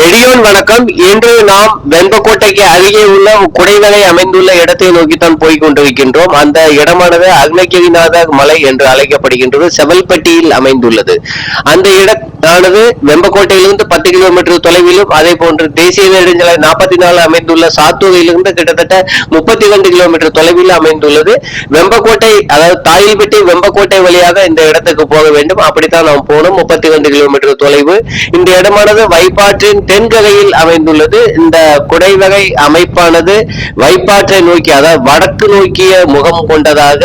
நெடியோன் வணக்கம். இன்று நாம் வெண்பக்கோட்டைக்கு அருகே உள்ள குடைவரை அமைந்துள்ள இடத்தை நோக்கித்தான் போய் கொண்டிருக்கின்றோம். அந்த இடமானது அக்னகிரிநாத மலை என்று அழைக்கப்படுகின்றது. செவல்பட்டியில் அமைந்துள்ளது. அந்த இடமானது வெம்பக்கோட்டையிலிருந்து பத்து கிலோமீட்டர் தொலைவிலும் அதே போன்று தேசிய நெடுஞ்சாலை நாற்பத்தி நாலு அமைந்துள்ள சாத்தூரிலிருந்து கிட்டத்தட்ட முப்பத்தி ரெண்டு கிலோமீட்டர் தொலைவில் அமைந்துள்ளது. வெம்பக்கோட்டை அதாவது தாயில்பட்டி வெம்பக்கோட்டை வழியாக இந்த இடத்துக்கு போக வேண்டும். அப்படித்தான் நாம் போனோம் முப்பத்தி ரெண்டு கிலோமீட்டர் தொலைவு. இந்த இடமானது வைப்பாற்றின் தென்கரையில் அமைந்துள்ளது. இந்த குடைவகை அமைப்பானது வைப்பாற்றை நோக்கி அதாவது வடக்கு நோக்கிய முகம் கொண்டதாக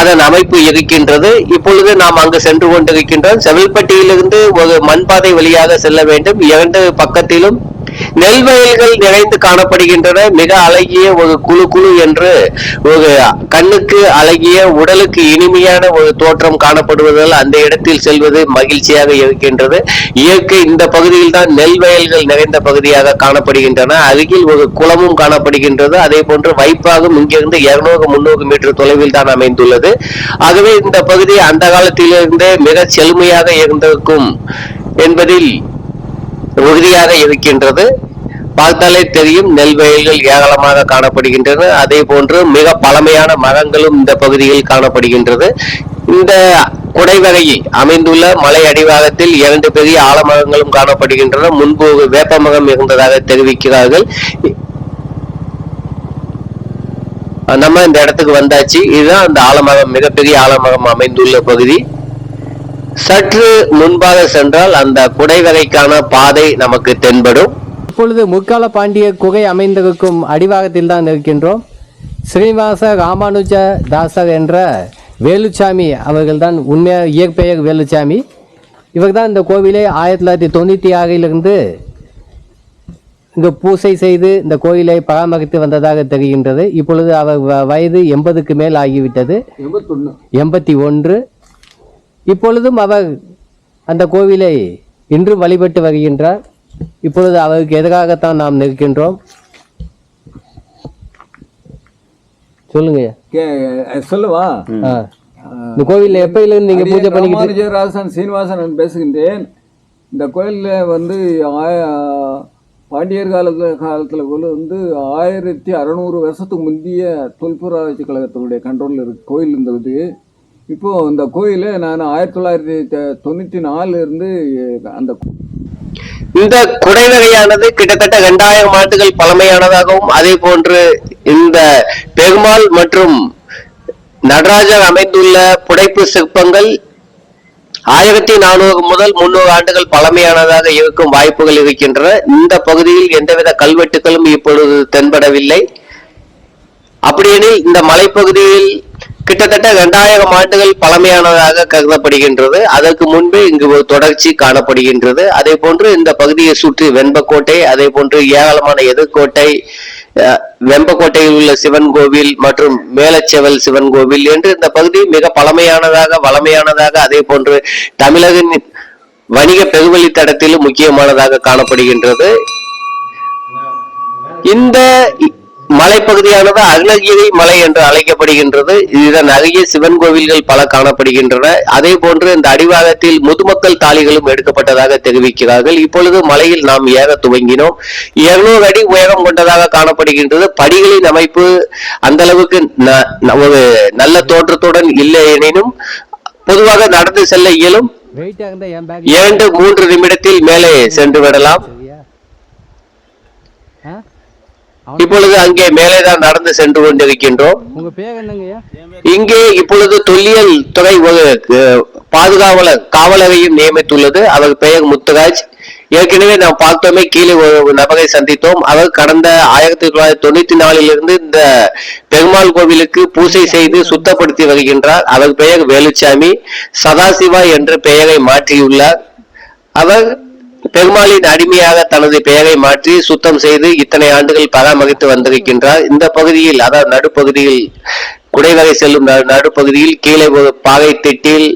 அதன் அமைப்பு இருக்கின்றது. இப்பொழுது நாம் அங்கு சென்று கொண்டிருக்கின்றோம். செவில்பட்டியிலிருந்து ஒரு மண்பாதை வழியாக செல்ல வேண்டும். இரண்டு பக்கத்திலும் நெல் வயல்கள் நிறைந்து காணப்படுகின்றன. மிக அழகிய ஒரு குழு குழு என்று ஒரு கண்ணுக்கு அழகிய உடலுக்கு இனிமையான ஒரு தோற்றம் காணப்படுவதால் அந்த இடத்தில் செல்வது மகிழ்ச்சியாக இருக்கின்றது. இயற்கை இந்த பகுதியில் தான் நெல் வயல்கள் நிறைந்த பகுதியாக காணப்படுகின்றன. அருகில் ஒரு குளமும் காணப்படுகின்றது. அதே போன்று வைப்பாகும் இங்கிருந்து இருநூறு முன்னூறு மீட்டர் தொலைவில் தான் அமைந்துள்ளது. ஆகவே இந்த பகுதி அந்த காலத்திலிருந்தே மிக செழுமையாக இருந்திருக்கும் என்பதில் உறுதியாக இருக்கின்றது. பார்த்தாலே தெரியும் நெல் வயல்கள் ஏராளமாக காணப்படுகின்றன. அதே போன்று மிக பழமையான மரங்களும் இந்த பகுதியில் காணப்படுகின்றது. இந்த குடைவகையில் அமைந்துள்ள மலை அடிவாரத்தில் இரண்டு பெரிய ஆலமரங்களும் காணப்படுகின்றன. முன்பு வேப்பமகம் வேப்பமரம் இருந்ததாக தெரிவிக்கிறார்கள். நம்ம இந்த இடத்துக்கு வந்தாச்சு. இதுதான் அந்த ஆலமரம் மிகப்பெரிய ஆலமரம் அமைந்துள்ள பகுதி. சற்று முன்பாக சென்றால் அந்த குடைவகைக்கான பாதை நமக்கு தென்படும். இப்பொழுது முற்கால பாண்டிய குகை அமைந்திருக்கும் அடிவாகத்தில் தான் இருக்கின்றோம் ஸ்ரீனிவாச ராமானுஜ தாசர் என்ற வேலுச்சாமி அவர்கள்தான் உண்மையாக இயற்பெயர் வேலுச்சாமி. இவர் தான் இந்த கோவிலை ஆயிரத்தி தொள்ளாயிரத்தி தொண்ணூற்றி ஆறிலிருந்து இங்கு பூசை செய்து இந்த கோயிலை பராமரித்து வந்ததாக தெரிகின்றது. இப்பொழுது அவர் வ- வயது எண்பதுக்கு மேல் ஆகிவிட்டது. எண்பத்தி ஒன்று. இப்பொழுதும் அவர் அந்த கோவிலை இன்றும் வழிபட்டு வருகின்றார். இப்பொழுது அவருக்கு எதிராகத்தான் நாம் நிற்கின்றோம்? சொல்லுங்க. சொல்லவா. இந்த கோவிலில் எப்பயிலிருந்து நீங்க பூஜை பண்ணிக்கிட்டு ராமானுஜராசன் சீனிவாசன் பேசுகின்றேன். இந்த கோயிலில் வந்து பாண்டியர் காலத்தில் காலத்தில் போல வந்து ஆயிரத்தி அறநூறு வருஷத்துக்கு முந்தைய தொல்புராட்சி கழகத்தினுடைய கண்ட்ரோலில் இருக்கு கோயில் இருந்தது. இப்போ இந்த கோயிலை நான் ஆயிரத்தி தொள்ளாயிரத்தி தொண்ணூத்தி தொண்ணூற்றி நாலுல இருந்து அந்த இந்த குடைவகையானது கிட்டத்தட்ட இரண்டாயிரம் ஆண்டுகள் பழமையானதாகவும் அதே போன்று இந்த பெருமாள் மற்றும் நடராஜர் அமைந்துள்ள புடைப்பு சிற்பங்கள் ஆயிரத்தி நானூறு முதல் முன்னூறு ஆண்டுகள் பழமையானதாக இருக்கும் வாய்ப்புகள் இருக்கின்றன. இந்த பகுதியில் எந்தவித கல்வெட்டுகளும் இப்பொழுது தென்படவில்லை. அப்படியெனில் இந்த மலைப்பகுதியில் கிட்டத்தட்ட இரண்டாயிரம் ஆண்டுகள் பழமையானதாக கருதப்படுகின்றது. அதற்கு முன்பே இங்கு ஒரு தொடர்ச்சி காணப்படுகின்றது. அதே போன்று இந்த பகுதியை சுற்றி வெண்பக்கோட்டை அதே போன்று ஏராளமான எதிர்கோட்டை வெம்பக்கோட்டையில் உள்ள சிவன் கோவில் மற்றும் மேலச்செவல் சிவன் கோவில் என்று இந்த பகுதி மிக பழமையானதாக வளமையானதாக அதே போன்று தமிழகின் வணிக பெருவழித்தடத்திலும் முக்கியமானதாக காணப்படுகின்றது. இந்த மலைப்பகுதியானது அருணகிரி மலை என்று அழைக்கப்படுகின்றது. இதன் அருகே சிவன் கோவில்கள் பல காணப்படுகின்றன. அதே போன்று இந்த அடிவாரத்தில் முதுமக்கள் தாலிகளும் எடுக்கப்பட்டதாக தெரிவிக்கிறார்கள். இப்பொழுது மலையில் நாம் ஏற துவங்கினோம். இருநூறு அடி உயரம் கொண்டதாக காணப்படுகின்றது. படிகளின் அமைப்பு அந்த அளவுக்கு ஒரு நல்ல தோற்றத்துடன் இல்லை எனினும் பொதுவாக நடந்து செல்ல இயலும். இரண்டு மூன்று நிமிடத்தில் மேலே சென்று விடலாம். இப்பொழுது அங்கே மேலேதான் நடந்து சென்று கொண்டிருக்கின்றோம். இங்கே இப்பொழுது தொல்லியல் துறை பாதுகாவலர் காவலரையும் நியமித்துள்ளது. அவர் பெயர் முத்துராஜ். ஏற்கனவே நாம் பார்த்தோமே கீழே ஒரு நபரை சந்தித்தோம். அவர் கடந்த ஆயிரத்தி தொள்ளாயிரத்தி தொண்ணூத்தி நாலிலிருந்து இந்த பெருமாள் கோவிலுக்கு பூசை செய்து சுத்தப்படுத்தி வருகின்றார். அவர் பெயர் வேலுச்சாமி. சதாசிவா என்ற பெயரை மாற்றியுள்ளார். அவர் பெருமாளின் அடிமையாக தனது பெயரை மாற்றி சுத்தம் செய்து இத்தனை ஆண்டுகள் பராமரித்து வந்திருக்கின்றார். இந்த பகுதியில் அதாவது நடுப்பகுதியில் குடைவரை செல்லும் நடுப்பகுதியில் கீழே ஒரு பாகை திட்டில்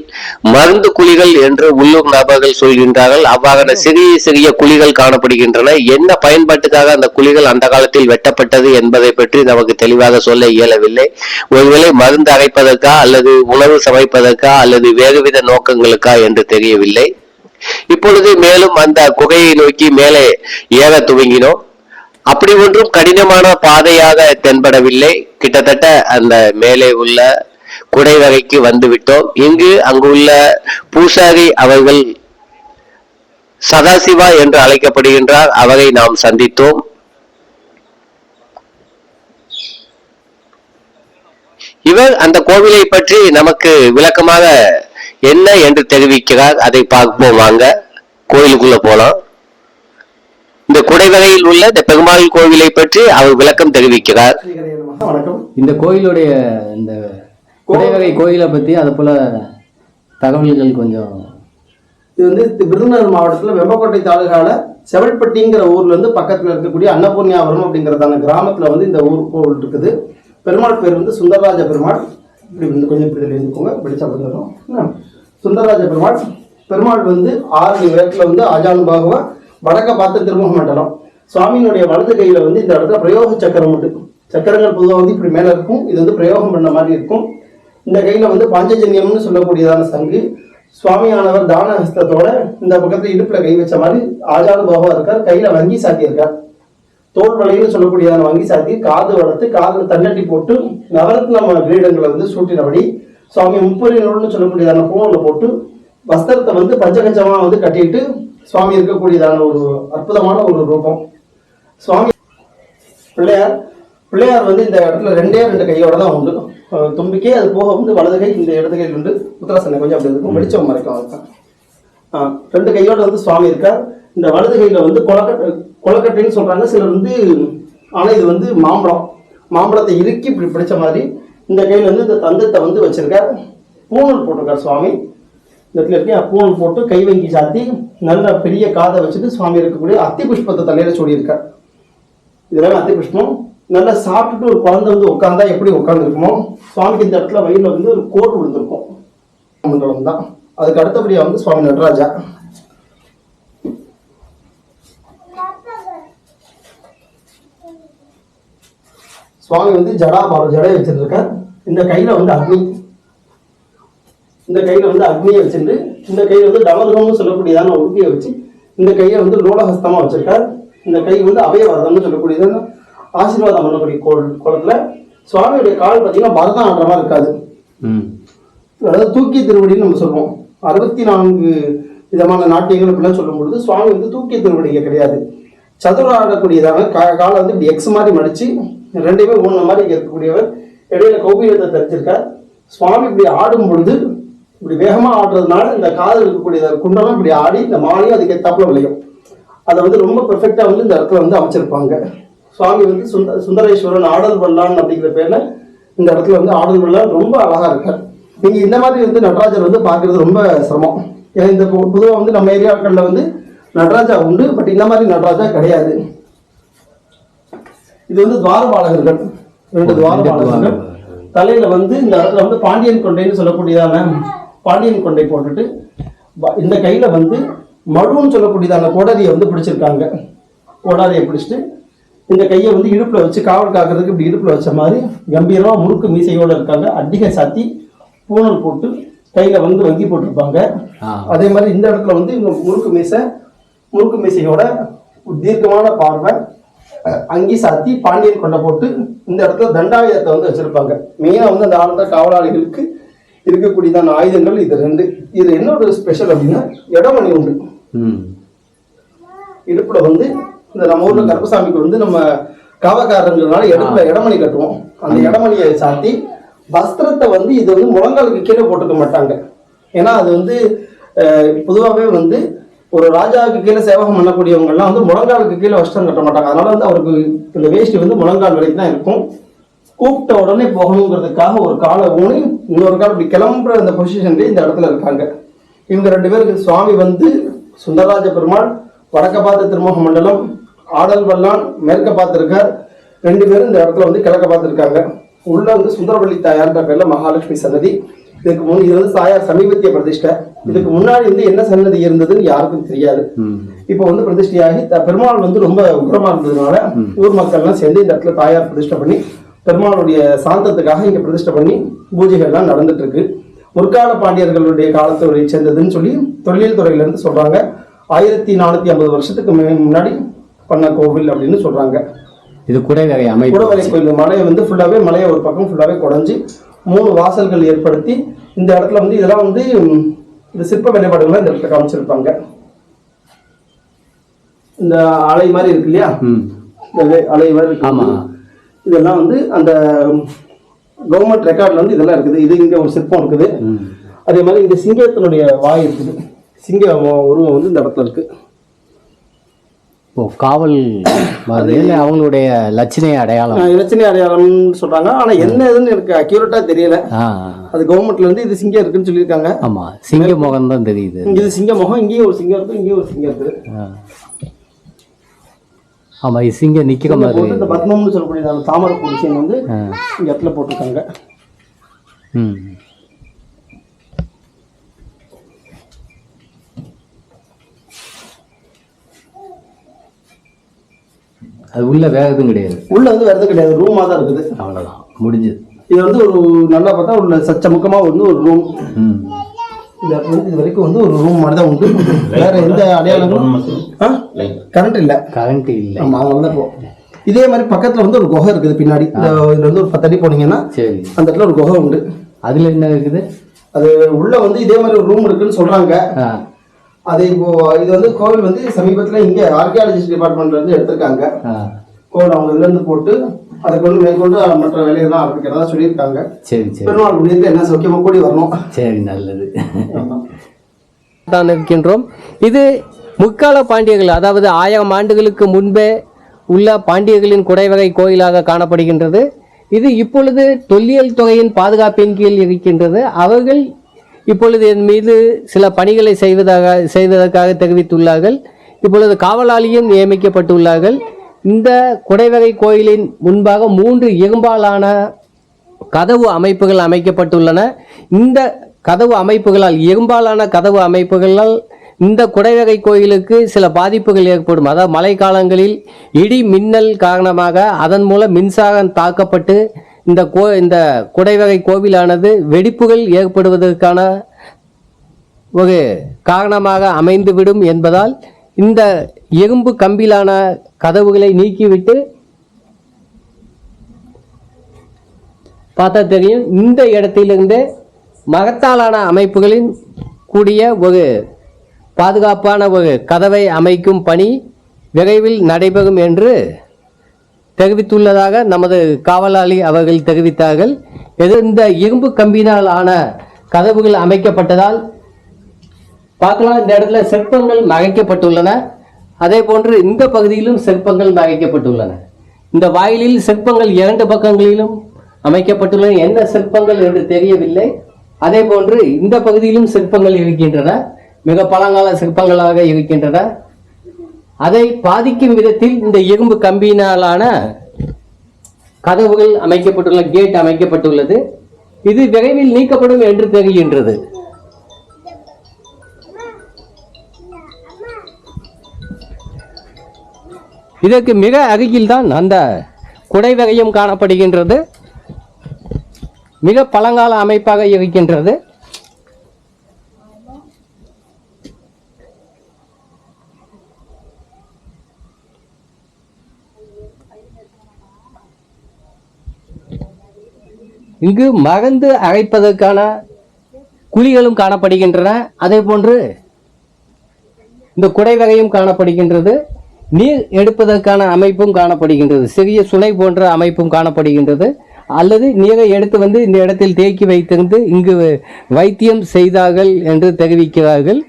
மருந்து குழிகள் என்று உள்ளூர் நபர்கள் சொல்கின்றார்கள். அவ்வாறான சிறிய சிறிய குழிகள் காணப்படுகின்றன. என்ன பயன்பாட்டுக்காக அந்த குழிகள் அந்த காலத்தில் வெட்டப்பட்டது என்பதை பற்றி நமக்கு தெளிவாக சொல்ல இயலவில்லை. ஒருவேளை மருந்து அரைப்பதற்கா அல்லது உணவு சமைப்பதற்கா அல்லது வேறுவித நோக்கங்களுக்கா என்று தெரியவில்லை. இப்பொழுது மேலும் அந்த குகையை நோக்கி மேலே ஏற துவங்கினோம். அப்படி ஒன்றும் கடினமான பாதையாக தென்படவில்லை. கிட்டத்தட்ட அந்த மேலே உள்ள குடை வகைக்கு வந்து விட்டோம் இங்கு அங்குள்ள பூசாரி அவர்கள் சதாசிவா என்று அழைக்கப்படுகின்றார். அவரை நாம் சந்தித்தோம். இவர் அந்த கோவிலை பற்றி நமக்கு விளக்கமாக என்ன என்று தெரிவிக்கிறார் அதை பார்ப்போம் வாங்க. கோயிலுக்குள்ள போலாம். இந்த குடைவகையில் உள்ள இந்த பெருமாள் கோவிலை பற்றி அவர் விளக்கம் தெரிவிக்கிறார். வணக்கம். இந்த கோயிலுடைய இந்த குடைவகை கோயிலை பற்றி அது போல தகவல்கள் கொஞ்சம் இது வந்து விருதுநகர் மாவட்டத்தில் வெம்பக்கோட்டை தாலுகால செவல்பட்டிங்கிற ஊர்ல இருந்து பக்கத்துல இருக்கக்கூடிய அன்னபூர்ணியாபுரம் அப்படிங்கிறதான கிராமத்துல வந்து இந்த ஊர் கோவில் இருக்குது. பெருமாள் பேர் வந்து சுந்தரராஜ பெருமாள். இப்படி வந்து கொஞ்சம் இப்படி எழுதிக்கோங்க. வெளிச்சா வந்துடும் என்ன? சுந்தரராஜ பெருமாள். பெருமாள் வந்து ஆறு உயரத்துல வந்து ஆஜானு பாகுவா வடக்க பார்த்து திருமுக மண்டலம் சுவாமியினுடைய வலது கையில் வந்து இந்த இடத்துல பிரயோக சக்கரம் உண்டு. சக்கரங்கள் பொதுவாக வந்து இப்படி மேலே இருக்கும். இது வந்து பிரயோகம் பண்ண மாதிரி இருக்கும். இந்த கையில் வந்து பாஞ்சஜன்யம்னு சொல்லக்கூடியதான சங்கு. சுவாமியானவர் தான ஹஸ்தத்தோட இந்த பக்கத்தில் இடுப்பில் கை வச்ச மாதிரி ஆஜானு பாகவா இருக்கார். கையில் வங்கி சாத்தியிருக்கார் தோல் வலைன்னு சொல்லக்கூடியதான வங்கி சாத்தி. காது வளர்த்து காதில் தன்னட்டி போட்டு நவரத்ன கிரீடங்களை வந்து சூட்டினபடி சுவாமி முப்பொறி நூல்னு சொல்லக்கூடியதான பூவல போட்டு வஸ்திரத்தை வந்து பஞ்சகஞ்சமாக வந்து கட்டிட்டு சுவாமி இருக்கக்கூடியதான ஒரு அற்புதமான ஒரு ரூபம். சுவாமி பிள்ளையார் பிள்ளையார் வந்து இந்த இடத்துல ரெண்டே ரெண்டு கையோட தான் உண்டு. தும்பிக்கே தும்பிக்கை அது போக வந்து வலது கை இந்த இடது கையில் உண்டு. உத்தராசனை கொஞ்சம் அப்படி இருக்கும். வெளிச்சம் மறைக்கும் அதுதான் ரெண்டு கையோட வந்து சுவாமி இருக்கார். இந்த வலது கையில் வந்து கொலக்கட்டை கொலக்கட்டைன்னு சொல்கிறாங்க சிலர் வந்து ஆனால் இது வந்து மாம்பழம். மாம்பழத்தை இறுக்கி இப்படி பிடிச்ச மாதிரி இந்த கையில் வந்து இந்த தந்தத்தை வந்து வச்சிருக்கார். பூணூல் போட்டிருக்கார் சுவாமி. இந்த இடத்துல இருக்கேன் பூணூல் போட்டு கை வங்கி சாத்தி நல்ல பெரிய காதை வச்சுட்டு சுவாமி இருக்கக்கூடிய அத்தி புஷ்பத்தை தலையில் சொல்லியிருக்கார் இதெல்லாம் அத்தி புஷ்பம் நல்லா சாப்பிட்டுட்டு ஒரு குழந்தை வந்து உட்காந்தா எப்படி உட்காந்துருக்குமோ சுவாமிக்கு இந்த இடத்துல வயிறில் வந்து ஒரு கோட்டு விழுந்திருக்கும். மண்டலம் தான். அதுக்கு அடுத்தபடியாக வந்து சுவாமி நடராஜா. சுவாமி வந்து ஜடாபாரம் ஜடையை வச்சிருக்கார். இந்த கையில வந்து அக்னி. இந்த கையில வந்து அக்னியை வச்சுட்டு இந்த கையில வந்து டமருகம்னு சொல்லக்கூடியதான உருக்கியை வச்சு இந்த கையை வந்து லோலஹஸ்தமா வச்சிருக்கார். இந்த கை வந்து அபயவரதம்னு சொல்லக்கூடியதான ஆசீர்வாதம் பண்ணக்கூடிய கோல் குளத்துல சுவாமியுடைய கால் பார்த்தீங்கன்னா பரதம் ஆடுற மாதிரி இருக்காது. அதாவது தூக்கி திருவடின்னு நம்ம சொல்லுவோம். அறுபத்தி நான்கு விதமான நாட்டியங்கள் இப்படிலாம் சொல்லும் பொழுது சுவாமி வந்து தூக்கிய திருவடிங்க கிடையாது. சதுர ஆடக்கூடியதான கா காலை வந்து இப்படி எக்ஸ் மாதிரி மடிச்சு ரெண்டையுமே ஊன மாதிரி இருக்கக்கூடியவர். இடையில கௌபீரத்தை தரிச்சிருக்கார் சுவாமி இப்படி ஆடும் பொழுது இப்படி வேகமாக ஆடுறதுனால இந்த காதில் இருக்கக்கூடிய குண்டலம் இப்படி ஆடி இந்த மாலையும் அதுக்கு ஏத்தாப்புல விளையும். அதை வந்து ரொம்ப பெர்ஃபெக்டாக வந்து இந்த இடத்துல வந்து அமைச்சிருப்பாங்க. சுவாமி வந்து சுந்த சுந்தரேஸ்வரன் ஆடல் வல்லான் அப்படிங்கிற பேரில் இந்த இடத்துல வந்து ஆடல் வல்லான் ரொம்ப அழகாக இருக்கார். நீங்கள் இந்த மாதிரி வந்து நடராஜர் வந்து பார்க்குறது ரொம்ப சிரமம். ஏன்னா இந்த பொதுவாக வந்து நம்ம ஏரியாக்களில் வந்து நடராஜா உண்டு பட் இந்த மாதிரி நடராஜா கிடையாது. இது வந்து துவாரபாலகர்கள். ரெண்டு துவாரபாலகர்கள் தலையில வந்து இந்த இடத்துல வந்து பாண்டியன் கொண்டைன்னு சொல்லக்கூடியதான பாண்டியன் கொண்டை போட்டுட்டு இந்த கையில வந்து மடுன்னு சொல்லக்கூடியதான கோடாரியை வந்து பிடிச்சிருக்காங்க. கோடாரியை பிடிச்சிட்டு இந்த கையை வந்து இடுப்புல வச்சு காவல் காக்கிறதுக்கு இப்படி இடுப்புல வச்ச மாதிரி கம்பீரமா முறுக்கு மீசையோட இருக்காங்க. அடிகை சாத்தி பூணல் போட்டு கையில வந்து வங்கி போட்டிருப்பாங்க. அதே மாதிரி இந்த இடத்துல வந்து இவங்க முறுக்கு மீசை முறுக்கு மீசையோட தீர்க்கமான பார்வை. அங்கி சாத்தி பாண்டியன் கொண்டை போட்டு இந்த இடத்துல தண்டாயுதத்தை வந்து வச்சிருப்பாங்க. மெயினா வந்து அந்த ஆழ்ந்த காவலாளிகளுக்கு இருக்கக்கூடியதான ஆயுதங்கள் இது ரெண்டு. இது என்ன ஒரு ஸ்பெஷல் அப்படின்னா இடமணி உண்டு. இடுப்புல வந்து இந்த நம்ம ஊர்ல கருப்பசாமிக்கு வந்து நம்ம காவக்காரங்கிறதுனால இடுப்புல இடமணி கட்டுவோம். அந்த இடமணியை சாத்தி வஸ்திரத்தை வந்து இது வந்து முழங்காலுக்கு கீழே போட்டுக்க மாட்டாங்க. ஏன்னா அது வந்து பொதுவாகவே வந்து ஒரு ராஜாவுக்கு கீழே சேவகம் பண்ணக்கூடியவங்கலாம் வந்து முழங்காலுக்கு கீழே வஸ்திரம் கட்ட மாட்டாங்க. அதனால வந்து அவருக்கு இந்த வேஷ்டி வந்து முழங்கால் வரைக்கும் தான் இருக்கும். கூப்பிட்ட உடனே போகணுங்கிறதுக்காக ஒரு காலை ஊனி இன்னொரு கால் இப்படி கிளம்புற அந்த பொசிஷன்ல இந்த இடத்துல இருக்காங்க. இவங்க ரெண்டு பேருக்கு சுவாமி வந்து சுந்தரராஜ பெருமாள் வடக்க பார்த்த திருமோக மண்டலம் ஆடல் வல்லான் மேற்க பார்த்துருக்கார். ரெண்டு பேரும் இந்த இடத்துல வந்து கிழக்க பார்த்துருக்காங்க. உள்ள வந்து சுந்தரவள்ளி தாயார்ன்ற பேர்ல மகாலட்சுமி சன்னதி. இதுக்கு முன் இது வந்து தாயார் சமீபத்திய பிரதிஷ்டை. இதுக்கு முன்னாடி வந்து என்ன சன்னதி இருந்ததுன்னு யாருக்கும் தெரியாது. இப்போ வந்து பிரதிஷ்டையாகி பெருமாள் வந்து ரொம்ப உக்கிரமா இருந்ததுனால ஊர் மக்கள்லாம் சேர்ந்து இந்த இடத்துல தாயார் பிரதிஷ்டை பண்ணி பெருமாளுடைய சாந்தத்துக்காக இங்க பிரதிஷ்டை பண்ணி பூஜைகள்லாம் நடந்துட்டு இருக்கு முற்கால பாண்டியர்களுடைய காலத்துடைய சேர்ந்ததுன்னு சொல்லி தொல்லியல் துறையில இருந்து சொல்றாங்க. ஆயிரத்தி நானூத்தி ஐம்பது வருஷத்துக்கு முன்னாடி பண்ண கோவில் அப்படின்னு சொல்றாங்க. இது குடைவகை அமைப்பு. கூடவரை கோயில். மலையை வந்து ஃபுல்லாவே மலையை ஒரு பக்கம் ஃபுல்லாவே குடஞ்சி மூணு வாசல்கள் ஏற்படுத்தி இந்த இடத்துல வந்து இதெல்லாம் வந்து இந்த சிற்ப வேலைப்பாடுகளை இந்த இடத்துல காமிச்சிருப்பாங்க. இந்த அலை மாதிரி இருக்கு இல்லையா? இந்த அலை மாதிரி இருக்கு. ஆமா. இதெல்லாம் வந்து அந்த கவர்மெண்ட் ரெக்கார்ட்ல வந்து இதெல்லாம் இருக்குது. இது இங்க ஒரு சிற்பம் இருக்குது. அதே மாதிரி இந்த சிங்கத்தினுடைய வாய் இருக்குது. சிங்க உருவம் வந்து இந்த இடத்துல இருக்கு. ஓ காவல் மாதிரி அவங்களுடைய லட்சணை அடையாளம். இலச்சினை அடையாளம்னு சொல்றாங்க. ஆனா என்ன இதுன்னு எனக்கு அக்யூரேட்டா தெரியல. அது கவர்மெண்ட்ல இருந்து இது சிங்கம் இருக்குன்னு சொல்லியிருக்காங்க. ஆமா சிங்க முகம் தான் தெரியுது. இது சிங்க முகம் இங்கேயும் ஒரு சிங்கம் இருக்கு இங்கேயும் ஒரு சிங்கம் இருக்குது ஆ. ஆமா இது சிங்கம் நிக்கிற மாதிரி. இந்த பத்மம்னு சொல்லக்கூடிய அந்த தாமரை பூ விஷயம் வந்து இடத்துல போட்டிருக்காங்க. ம். அது உள்ள வேற எதுவும் கிடையாது. உள்ள வந்து வேற எதுவும் கிடையாது. ரூமா தான் இருக்குது. அவ்வளவுதான். முடிஞ்சது. இது வந்து ஒரு நல்லா பார்த்தா உள்ள சச்ச முக்கமா வந்து ஒரு ரூம் இந்த இது வரைக்கும் வந்து ஒரு ரூம் மாதிரி தான் உண்டு. வேற எந்த அடையாளங்களும் கரண்ட் இல்ல. கரண்ட் இல்லை. ஆமா அதனால தான் இப்போ. இதே மாதிரி பக்கத்துல வந்து ஒரு குகை இருக்குது பின்னாடி. இந்த இதுல வந்து ஒரு பத்தடி போனீங்கன்னா சரி. அந்த இடத்துல ஒரு குகை உண்டு. அதுல என்ன இருக்குது? அது உள்ள வந்து இதே மாதிரி ஒரு ரூம் இருக்குன்னு சொல்றாங்க. ஆ. அது இப்போ இது வந்து கோவில் வந்து சமீபத்துல இங்க ஆர்கியாலஜிஸ்ட் டிபார்ட்மெண்ட்ல இருந்து எடுத்திருக்காங்க. கோவில் அவங்க இதுல இருந்து போட்டு அதை கொண்டு மேற்கொண்டு மற்ற வேலையெல்லாம் ஆரம்பிக்கிறதா சொல்லியிருக்காங்க. சரி சரி. பெருமாள் புண்ணியத்துல என்ன சௌக்கியமா கூடி வரணும். சரி நல்லது. தான் இருக்கின்றோம் இது முற்கால பாண்டியர்கள் அதாவது ஆயிரம் ஆண்டுகளுக்கு முன்பே உள்ள பாண்டியர்களின் குடைவகை கோயிலாக காணப்படுகின்றது. இது இப்பொழுது தொல்லியல் துறையின் பாதுகாப்பின் கீழ் இருக்கின்றது. அவர்கள் இப்பொழுது என் மீது சில பணிகளை செய்வதாக செய்வதற்காக தெரிவித்துள்ளார்கள். இப்பொழுது காவலாளியும் நியமிக்கப்பட்டுள்ளார்கள். இந்த குடைவகை கோயிலின் முன்பாக மூன்று இரும்பாலான கதவு அமைப்புகள் அமைக்கப்பட்டுள்ளன. இந்த கதவு அமைப்புகளால் இரும்பாலான கதவு அமைப்புகளால் இந்த குடைவகை கோயிலுக்கு சில பாதிப்புகள் ஏற்படும். அதாவது மழை காலங்களில் இடி மின்னல் காரணமாக அதன் மூலம் மின்சாரம் தாக்கப்பட்டு இந்த கோ இந்த குடைவகை கோவிலானது வெடிப்புகள் ஏற்படுவதற்கான ஒரு காரணமாக அமைந்துவிடும் என்பதால் இந்த இரும்பு கம்பிலான கதவுகளை நீக்கிவிட்டு பார்த்தா தெரியும். இந்த இடத்திலிருந்து மகத்தாலான அமைப்புகளின் கூடிய ஒரு பாதுகாப்பான ஒரு கதவை அமைக்கும் பணி விரைவில் நடைபெறும் என்று தெரிவித்துள்ளதாக நமது காவலாளி அவர்கள் தெரிவித்தார்கள். எது இந்த இரும்பு கம்பினால் ஆன கதவுகள் அமைக்கப்பட்டதால் பார்க்கலாம். இந்த இடத்துல சிற்பங்கள் மறைக்கப்பட்டுள்ளன. அதே போன்று இந்த பகுதியிலும் சிற்பங்கள் மறைக்கப்பட்டுள்ளன. இந்த வாயிலில் சிற்பங்கள் இரண்டு பக்கங்களிலும் அமைக்கப்பட்டுள்ளன. என்ன சிற்பங்கள் என்று தெரியவில்லை. அதே போன்று இந்த பகுதியிலும் சிற்பங்கள் இருக்கின்றன. மிக பழங்கால சிற்பங்களாக இருக்கின்றன. அதை பாதிக்கும் விதத்தில் இந்த இரும்பு கம்பியினாலான கதவுகள் அமைக்கப்பட்டுள்ள கேட் அமைக்கப்பட்டுள்ளது. இது விரைவில் நீக்கப்படும் என்று தெரிகின்றது. இதற்கு மிக அருகில்தான் அந்த குடைவகையும் காணப்படுகின்றது. மிக பழங்கால அமைப்பாக இருக்கின்றது. இங்கு மகந்து அழைப்பதற்கான குழிகளும் காணப்படுகின்றன. அதே போன்று இந்த குடைவகையும் காணப்படுகின்றது. நீர் எடுப்பதற்கான அமைப்பும் காணப்படுகின்றது. சிறிய சுனை போன்ற அமைப்பும் காணப்படுகின்றது. அல்லது நீரை எடுத்து வந்து இந்த இடத்தில் தேக்கி வைத்திருந்து இங்கு வைத்தியம் செய்தார்கள் என்று தெரிவிக்கிறார்கள்.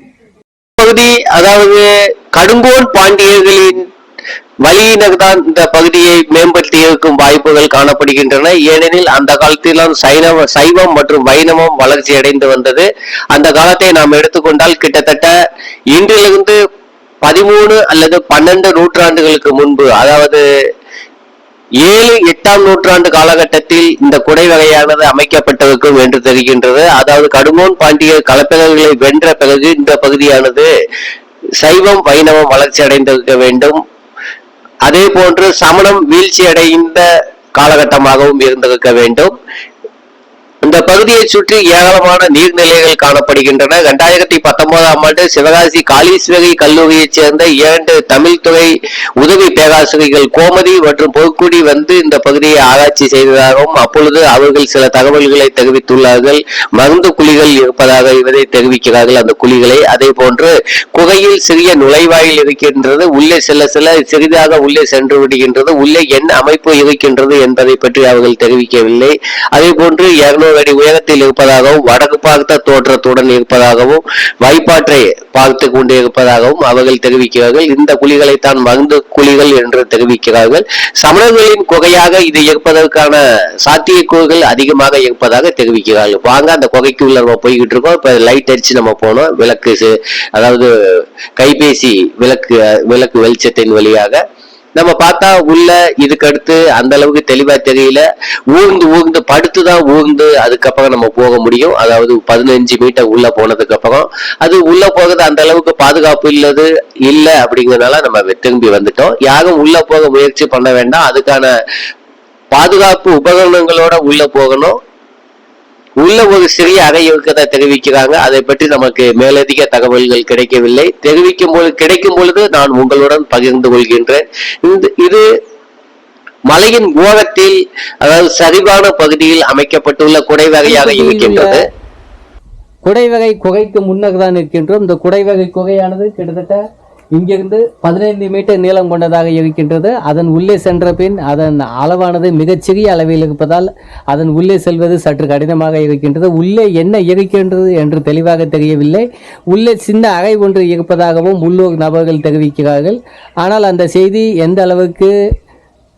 பகுதி அதாவது கடுங்கோன் பாண்டியர்களின் வழியினர்தான் இந்த பகுதியை மேம்படுத்தி இருக்கும் வாய்ப்புகள் காணப்படுகின்றன. ஏனெனில் அந்த காலத்திலும் சைனவ சைவம் மற்றும் வைணவம் வளர்ச்சி அடைந்து வந்தது. அந்த காலத்தை நாம் எடுத்துக்கொண்டால் கிட்டத்தட்ட இன்றிலிருந்து பதிமூணு அல்லது பன்னெண்டு நூற்றாண்டுகளுக்கு முன்பு அதாவது ஏழு எட்டாம் நூற்றாண்டு காலகட்டத்தில் இந்த குடை வகையானது அமைக்கப்பட்டிருக்கும் என்று தெரிகின்றது. அதாவது கடுமோன் பாண்டியர் கலப்பினர்களை வென்ற பிறகு இந்த பகுதியானது சைவம் வைணவம் வளர்ச்சி அடைந்திருக்க வேண்டும். அதே போன்று சமணம் வீழ்ச்சி அடைந்த காலகட்டமாகவும் இருந்திருக்க வேண்டும். இந்த பகுதியை சுற்றி ஏராளமான நீர்நிலைகள் காணப்படுகின்றன. இரண்டாயிரத்தி பத்தொன்பதாம் ஆண்டு சிவகாசி காளீஸ்வரி கல்லூரியைச் சேர்ந்த இரண்டு தமிழ் துறை உதவி பேராசிரியர்கள் கோமதி மற்றும் பொற்குடி வந்து இந்த பகுதியை ஆராய்ச்சி செய்ததாகவும் அப்பொழுது அவர்கள் சில தகவல்களை தெரிவித்துள்ளார்கள். மருந்து குழிகள் இருப்பதாக இவரை தெரிவிக்கிறார்கள். அந்த குழிகளை அதே போன்று குகையில் சிறிய நுழைவாயில் இருக்கின்றது. உள்ளே செல்ல செல்ல சிறிதாக உள்ளே சென்று விடுகின்றது. உள்ளே என்ன அமைப்பு இருக்கின்றது என்பதை பற்றி அவர்கள் தெரிவிக்கவில்லை. அதே போன்று இருநூறு அடி உயரத்தில் இருப்பதாகவும் வடக்கு பார்த்த தோற்றத்துடன் இருப்பதாகவும் வாய்ப்பாற்றை பார்த்து கொண்டு இருப்பதாகவும் அவர்கள் தெரிவிக்கிறார்கள். இந்த குழிகளைத்தான் மருந்து குழிகள் என்று தெரிவிக்கிறார்கள். சமணர்களின் குகையாக இது இருப்பதற்கான சாத்தியக்கூறுகள் அதிகமாக இருப்பதாக தெரிவிக்கிறார்கள். வாங்க அந்த குகைக்கு உள்ள நம்ம போய்கிட்டு இருக்கோம். இப்ப லைட் அடிச்சு நம்ம போனோம். விளக்கு அதாவது கைபேசி விளக்கு விளக்கு வெளிச்சத்தின் வழியாக. நம்ம பார்த்தா உள்ள இதுக்கு அடுத்து அந்த அளவுக்கு தெளிவா தெரியல. ஊர்ந்து ஊர்ந்து படுத்து தான் ஊர்ந்து அதுக்கப்புறம் நம்ம போக முடியும். அதாவது பதினஞ்சு மீட்டர் உள்ள போனதுக்கு அப்புறம் அது உள்ள போகிறது அந்த அளவுக்கு பாதுகாப்பு இல்லது இல்லை அப்படிங்கறதுனால நம்ம திரும்பி வந்துட்டோம். யாரும் உள்ள போக முயற்சி பண்ண வேண்டாம். அதுக்கான பாதுகாப்பு உபகரணங்களோட உள்ள போகணும். உள்ள ஒரு சிறிய அறை இருக்கதை தெரிவிக்கிறாங்க. அதை பற்றி நமக்கு மேலதிக தகவல்கள் கிடைக்கவில்லை. தெரிவிக்கும் பொழுது கிடைக்கும் பொழுது நான் உங்களுடன் பகிர்ந்து கொள்கின்றேன். இந்த இது மலையின் ஓரத்தில் அதாவது சரிவான பகுதியில் அமைக்கப்பட்டுள்ள குடைவகையாக இருக்கின்றது. குடைவகை குகைக்கு முன்னர் தான் இருக்கின்றோம் இந்த குடைவகை குகையானது கிட்டத்தட்ட இங்கிருந்து பதினைந்து மீட்டர் நீளம் கொண்டதாக இருக்கின்றது. அதன் உள்ளே சென்ற பின் அதன் அளவானது மிகச்சிறிய அளவில் இருப்பதால் அதன் உள்ளே செல்வது சற்று கடினமாக இருக்கின்றது. உள்ளே என்ன இருக்கின்றது என்று தெளிவாக தெரியவில்லை. உள்ளே சின்ன அறை ஒன்று இருப்பதாகவும் உள்ளூர் நபர்கள் தெரிவிக்கிறார்கள். ஆனால் அந்த செய்தி எந்த அளவுக்கு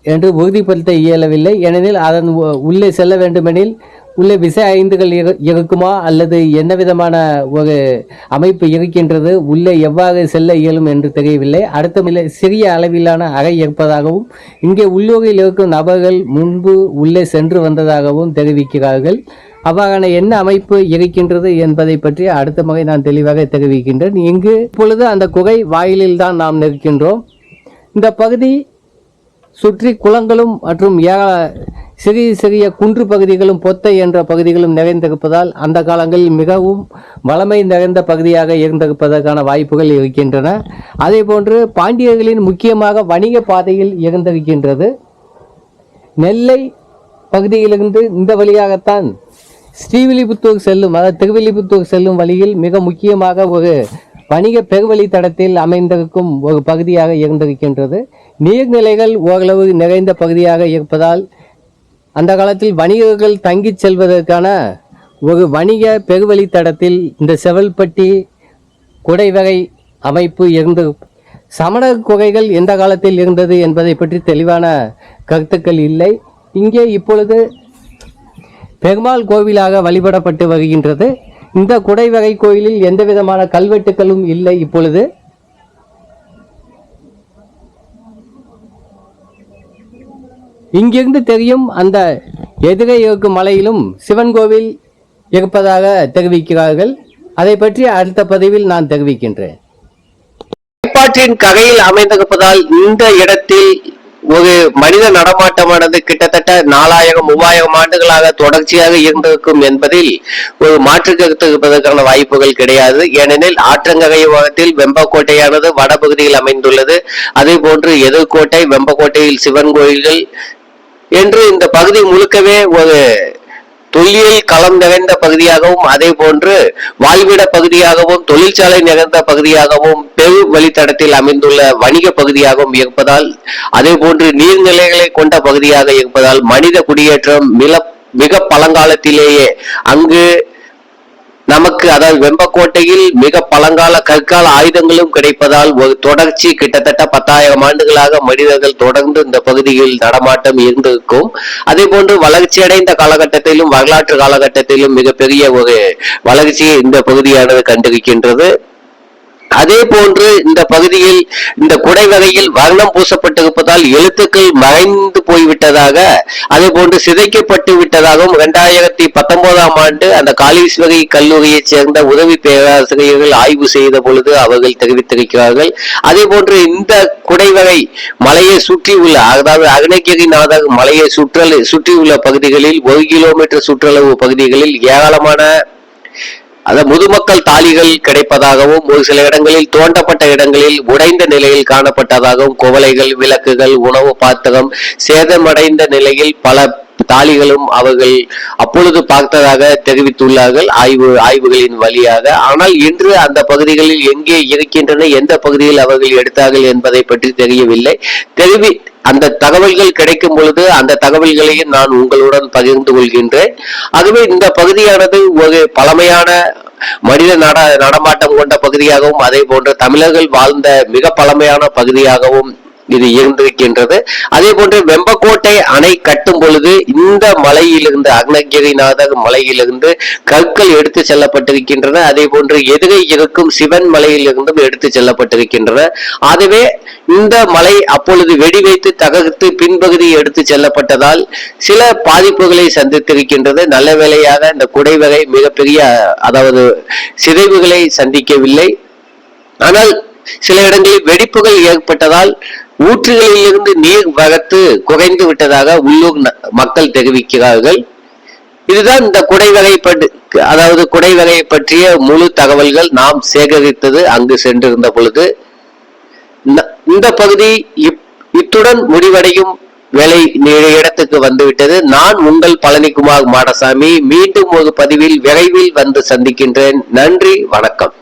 என்று உறுதிப்படுத்த இயலவில்லை. ஏனெனில் அதன் உள்ளே செல்ல வேண்டுமெனில் உள்ளே விசை ஐந்துகள் இரு- இருக்குமா அல்லது என்ன விதமான ஒரு அமைப்பு இருக்கின்றது? உள்ளே எவ்வாறு செல்ல இயலும் என்று தெரியவில்லை. அடுத்த சிறிய அளவிலான அறை இருப்பதாகவும் இங்கே உள்ளூரில் இருக்கும் நபர்கள் முன்பு உள்ளே சென்று வந்ததாகவும் தெரிவிக்கிறார்கள். அவ்வாறான என்ன அமைப்பு இருக்கின்றது என்பதை பற்றி அடுத்த முறை நான் தெளிவாக தெரிவிக்கின்றேன். இங்கு இப்பொழுது அந்த குகை வாயிலில் தான் நாம் நிற்கின்றோம். இந்த பகுதி சுற்றி குளங்களும் மற்றும் ஏ- சிறிய சிறிய குன்று பகுதிகளும் பொத்தை என்ற பகுதிகளும் நிறைந்திருப்பதால் அந்த காலங்களில் மிகவும் வளமை நிறைந்த பகுதியாக இருந்திருப்பதற்கான வாய்ப்புகள் இருக்கின்றன. அதே போன்று பாண்டியர்களின் முக்கியமாக வணிக பாதையில் இருந்திருக்கின்றது. நெல்லை பகுதியிலிருந்து இந்த வழியாகத்தான் ஸ்ரீவில்லிபுத்தூர் செல்லும் அதாவது திருவில்லிபுத்தூர் செல்லும் வழியில் மிக முக்கியமாக ஒரு வணிக பெருவழி தடத்தில் அமைந்திருக்கும் ஒரு பகுதியாக இருந்திருக்கின்றது. நீர்நிலைகள் ஓரளவு நிறைந்த பகுதியாக இருப்பதால் அந்த காலத்தில் வணிகர்கள் தங்கிச் செல்வதற்கான ஒரு வணிக பெருவழி தடத்தில் இந்த செவல்பட்டி குடைவகை அமைப்பு இருந்து சமணர் குகைகள் எந்த காலத்தில் இருந்தது என்பதை பற்றி தெளிவான கருத்துக்கள் இல்லை. இங்கே இப்பொழுது பெருமாள் கோவிலாக வழிபடப்பட்டு வருகின்றது. இந்த குடைவகை கோயிலில் எந்த விதமான கல்வெட்டுகளும் இல்லை இப்பொழுது. இங்கிருந்து தெரியும் அந்த எதிரே இருக்கும் மலையிலும் சிவன் கோவில் இருப்பதாக தெரிவிக்கிறார்கள். அதை பற்றி அடுத்த பதிவில் நான் தெரிவிக்கின்றேன். கைப்பாற்றின் கரையில் அமைந்திருப்பதால் இந்த இடத்தில் ஒரு மனித நடமாட்டமானது கிட்டத்தட்ட நாலாயிரம் மூவாயிரம் ஆண்டுகளாக தொடர்ச்சியாக இருந்திருக்கும் என்பதில் ஒரு மாற்று கருத்து இருப்பதற்கான வாய்ப்புகள் கிடையாது. ஏனெனில் ஆற்றங்கரை ஓரத்தில் வெம்பக்கோட்டையானது வடபகுதியில் அமைந்துள்ளது. அதே போன்று எதிர்கோட்டை வெம்பக்கோட்டையில் சிவன் கோயில்கள் என்று இந்த பகுதி முழுக்கவே ஒரு தொல்லியல் களம் நிகழ்ந்த பகுதியாகவும் அதே போன்று வாழ்விட பகுதியாகவும் தொழிற்சாலை நிகழ்ந்த பகுதியாகவும் பெரு வழித்தடத்தில் அமைந்துள்ள வணிக பகுதியாகவும் இருப்பதால் அதே போன்று நீர்நிலைகளை கொண்ட பகுதியாக இருப்பதால் மனித குடியேற்றம் மிக மிக பழங்காலத்திலேயே அங்கு நமக்கு அதாவது வெம்பக்கோட்டையில் மிக பழங்கால கற்கால ஆயுதங்களும் கிடைப்பதால் ஒரு தொடர்ச்சி கிட்டத்தட்ட பத்தாயிரம் ஆண்டுகளாக மனிதர்கள் தொடர்ந்து இந்த பகுதியில் நடமாட்டம் இருந்திருக்கும். அதே போன்று வளர்ச்சி அடைந்த காலகட்டத்திலும் வரலாற்று காலகட்டத்திலும் மிகப்பெரிய ஒரு வளர்ச்சியை இந்த பகுதியானது கண்டிருக்கின்றது. அதே போன்று இந்த பகுதியில் இந்த குடை வகையில் வர்ணம் பூசப்பட்டிருப்பதால் எழுத்துக்கள் மறைந்து போய்விட்டதாக அதே போன்று சிதைக்கப்பட்டு விட்டதாகவும் இரண்டாயிரத்தி பத்தொன்பதாம் ஆண்டு அந்த காளீஸ்வரி கல்லூரியைச் சேர்ந்த உதவி பேராசிரியர்கள் ஆய்வு செய்த பொழுது அவர்கள் தெரிவித்திருக்கிறார்கள். அதே போன்று இந்த குடை வகை மலையை சுற்றியுள்ள அதாவது அருணகிரிநாதர் மலையை சுற்றல் சுற்றியுள்ள பகுதிகளில் ஒரு கிலோமீட்டர் சுற்றளவு பகுதிகளில் ஏராளமான அந்த முதுமக்கள் தாலிகள் கிடைப்பதாகவும் ஒரு சில இடங்களில் தோண்டப்பட்ட இடங்களில் உடைந்த நிலையில் காணப்பட்டதாகவும் குவளைகள் விளக்குகள் உணவு பாத்திரம் சேதமடைந்த நிலையில் பல தாலிகளும் அவர்கள் அப்பொழுது பார்த்ததாக தெரிவித்துள்ளார்கள். ஆய்வு ஆய்வுகளின் வழியாக. ஆனால் இன்று அந்த பகுதிகளில் எங்கே இருக்கின்றன எந்த பகுதியில் அவர்கள் எடுத்தார்கள் என்பதை பற்றி தெரியவில்லை. தெரிவி அந்த தகவல்கள் கிடைக்கும் பொழுது அந்த தகவல்களையும் நான் உங்களுடன் பகிர்ந்து கொள்கின்றேன். ஆகவே இந்த பகுதியானது ஒரு பழமையான மனித நட நடமாட்டம் கொண்ட பகுதியாகவும் அதே போன்று தமிழர்கள் வாழ்ந்த மிக பழமையான பகுதியாகவும் இது இருந்திருக்கின்றது. அதே போன்று வெம்பக்கோட்டை அணை கட்டும் பொழுது இந்த மலையிலிருந்து அருணகிரிநாதர் மலையிலிருந்து கற்கள் எடுத்து செல்லப்பட்டிருக்கின்றன. அதே போன்று எதிரே இருக்கும் சிவன் மலையிலிருந்தும் எடுத்து செல்லப்பட்டிருக்கின்றன. ஆகவே இந்த மலை அப்பொழுது வெடி வைத்து தகர்த்து பின்பகுதி எடுத்து செல்லப்பட்டதால் சில பாதிப்புகளை சந்தித்திருக்கின்றது. நல்ல வேலையாக இந்த குடைவகை மிகப்பெரிய அதாவது சிதைவுகளை சந்திக்கவில்லை. ஆனால் சில இடங்களில் வெடிப்புகள் ஏற்பட்டதால் ஊற்றுகளிலிருந்து நீர் வகத்து குறைந்து விட்டதாக உள்ளூர் ந- மக்கள் தெரிவிக்கிறார்கள். இதுதான் இந்த குடைவகை பற்றி அதாவது குடைவகையை பற்றிய முழு தகவல்கள் நாம் சேகரித்தது அங்கு சென்றிருந்த பொழுது. ந- இந்த பகுதி இப்- இத்துடன் முடிவடையும் வேலை இடத்துக்கு வந்துவிட்டது. நான் உங்கள் பழனிக்குமார் மாடசாமி மீண்டும் ஒரு பதிவில் விரைவில் வந்து சந்திக்கின்றேன். நன்றி வணக்கம்.